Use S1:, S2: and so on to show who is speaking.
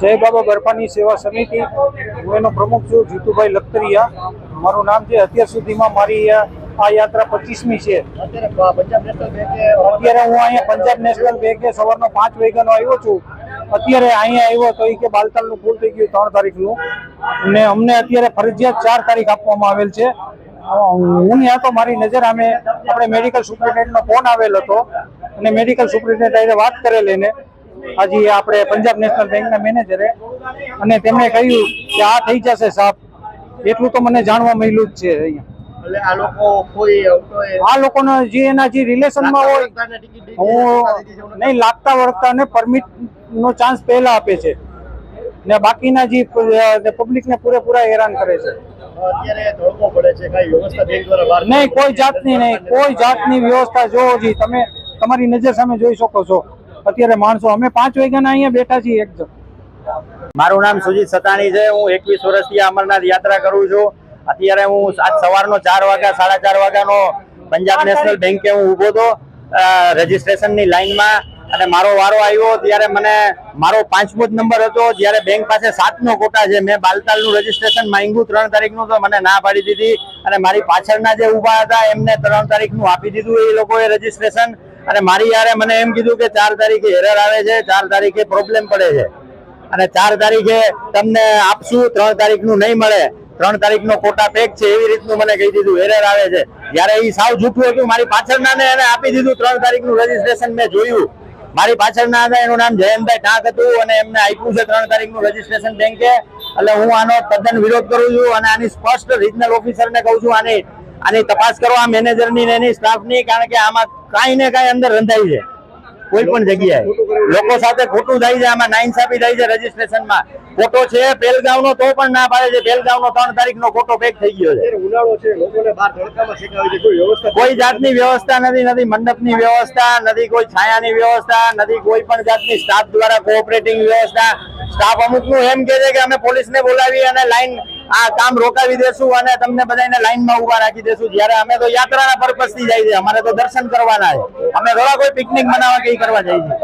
S1: જય બાબા બરફાની સેવા સમિતિ. હું એનો પ્રમુખ છું જીતુભાઈ લખતરિયા. મારું નામ છે અત્યાર સુધીમાં મારી આ યાત્રા પચીસમી છે.
S2: અત્યારે
S1: હું અહીંયા પંજાબ નેશનલ બેંકે સવારનો પાંચ વાગ્યાનો આવ્યો છું. અત્યારે અહીંયા આવ્યો તો કે બાલતાલનું ફૂલ થઈ ગયું ત્રણ તારીખનું. ને અમને અત્યારે ફરજિયાત ચાર તારીખ આપવામાં આવેલ છે. હું ત્યાં તો મારી નજર અમે આપણે મેડિકલ સુપ્રિન્ટેન્ડન્ટનો ફોન આવેલ હતો. અને મેડિકલ સુપ્રિન્ટેન્ડન્ટ વાત કરેલ એને. આજે આપણે પંજાબ નેશનલ બેંકના મેનેજરે અને તેમણે કહ્યું કે આ થઈ જશે સાફ. એટલું તો મને જાણવા મળ્યું જ છે અહીંયા.
S2: આ લોકો કોઈ કોઈ
S1: આ લોકોના જે એના જે રિલેશનમાં હોય
S2: સરકારને ટિકિટ દીધી
S1: હું નહીં લાગતા વળગતા ને ચાન્સ પહેલા આપે છે. ને બાકીના જે પબ્લિક ને પૂરેપૂરા હેરાન કરે છે. નહીં કોઈ જાતની નહીં કોઈ જાતની વ્યવસ્થા. જો જી તમે તમારી નજર સામે જોઈ શકો છો. અત્યારે માણસો અમે પાંચ વાગ્યાના અહીંયા બેઠા છીએ એકદમ
S3: મારું નામ સુજીત સતાણી છે હું એકવીસ વર્ષથી અમરનાથ યાત્રા કરું છું. અત્યારે હું આજ સવારનો ચાર વાગ્યા સાડા ચાર વાગ્યાનો પંજાબ નેશનલ બેંકે હું ઊભો હતો રજીસ્ટ્રેશનની લાઈનમાં અને મારો વારો આવ્યો ત્યારે મને મારો પાંચમો જ નંબર હતો જ્યારે બેંક પાસે સાતનો કોટા છે. મેં બાલતાલનું રજીસ્ટ્રેશન માંગ્યું ત્રણ તારીખનું તો મને ના પાડી દીધી. અને મારી પાછળના જે ઊભા હતા એમને ત્રણ તારીખનું આપી દીધું એ લોકોએ રજીસ્ટ્રેશન. અને મારી યારે મને એમ કીધું કે ચાર તારીખે એરર આવે છે, ચાર તારીખે પ્રોબ્લેમ પડે છે. અને ચાર તારીખે તમને આપશું, ત્રણ તારીખનું નહીં મળે. ત્રણ તારીખનો કોટા પેક છે, એવી રીતનું મને કહી દીધું, એરર આવે છે. જ્યારે એ સાવ જૂઠું હતું, મારી પાછળના ને એને આપી દીધું, ત્રણ તારીખનું રજીસ્ટ્રેશન મેં જોયું. મારી પાછળના હતા એનું નામ જયંતભાઈ ટાંક હતું અને એમને આપ્યું છે ત્રણ તારીખનું રજીસ્ટ્રેશન બેંકે એટલે હું આનો તદ્દન વિરોધ કરું છું અને આની સ્પષ્ટ રિજનલ ઓફિસરને કહું છું, આની આની તપાસ કરો, આ મેનેજરની ને એની સ્ટાફની કારણ કે આમાં કાંઈ ને કાંઈ અંદર રંધાય છે કોઈ પણ જગ્યાએ. લોકો સાથે ખોટું થાય છે આમાં નાઇન્સાફી થાય છે રજીસ્ટ્રેશનમાં ખોટો છે પેલગાંવનો તો પણ ના પાડે છે. પેલગાંવનો ત્રણ તારીખનો ખોટો પેક થઈ ગયો છે.
S2: કોઈ
S3: જાતની વ્યવસ્થા નથી નથી મંડપની વ્યવસ્થા નથી કોઈ છાયા ની વ્યવસ્થા નથી કોઈ પણ જાતની સ્ટાફ દ્વારા કોઓપરેટિંગ વ્યવસ્થા. સ્ટાફ અમુકનું એમ કે છે કે અમે પોલીસને બોલાવી અને લાઈન આ કામ રોકાવી દેશું અને તમને બધાને લાઈનમાં ઊભા રાખી દેશું. જ્યારે અમે તો યાત્રાના જાય છે. અમારે તો દર્શન કરવાના છે. અમે થોડા કોઈ પિકનિક મનાવવા કે કરવા જઈએ